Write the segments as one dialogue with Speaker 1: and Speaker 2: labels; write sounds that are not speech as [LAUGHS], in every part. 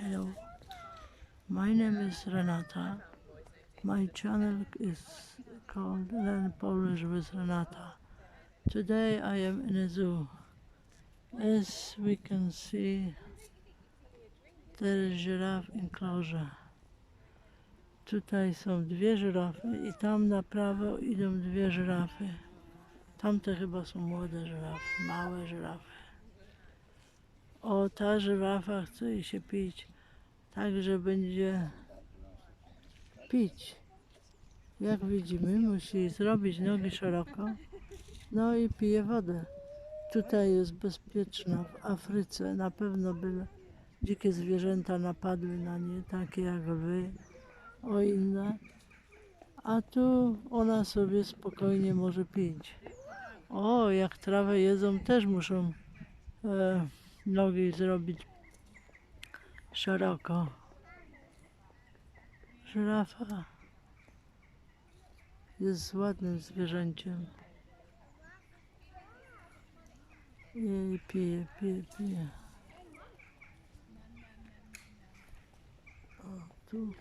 Speaker 1: Hello, my name is Renata. My channel is called Learn Polish with Renata. Today I am in a zoo. As we can see, there is giraffe enclosure. Tutaj są dwie żyrafy i tam na prawo idą dwie żyrafy. Tamte chyba są młode żyrafy, małe żyrafy. O, ta żyrafa chce się pić, także będzie pić. Jak widzimy, musi zrobić nogi szeroko, no i pije wodę. Tutaj jest bezpieczna, w Afryce na pewno by dzikie zwierzęta napadły na nie, takie jak lwy, o inne. A tu ona sobie spokojnie może pić. O, jak trawę jedzą, też muszą e, nogi zrobić szeroko. Żyrafa jest ładnym zwierzęciem. I pije, pije, pije. O, tu.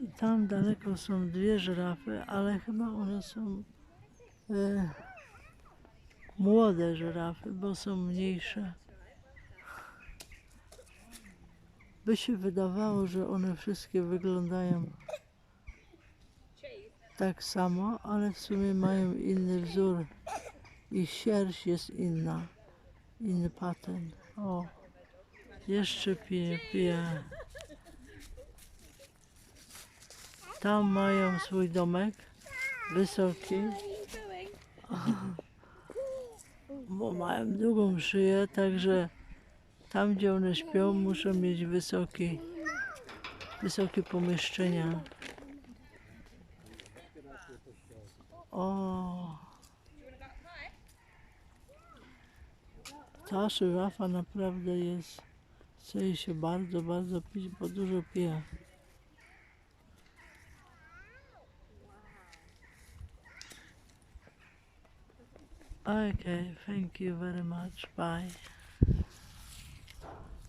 Speaker 1: I tam daleko są dwie żyrafy, ale chyba one są e, młode żyrafy, bo są mniejsze. By się wydawało, że one wszystkie wyglądają tak samo, ale w sumie mają inny wzór. Ich sierść jest inna, inny patent. O, jeszcze pije, pije. Tam mają swój domek, wysoki, [LAUGHS] bo mają długą szyję, także tam, gdzie one śpią, muszą mieć wysoki, wysokie pomieszczenia. O, ta żyrafa naprawdę jest, chce jej się bardzo, bardzo pić, bo dużo pije. Okay, thank you very much. Bye.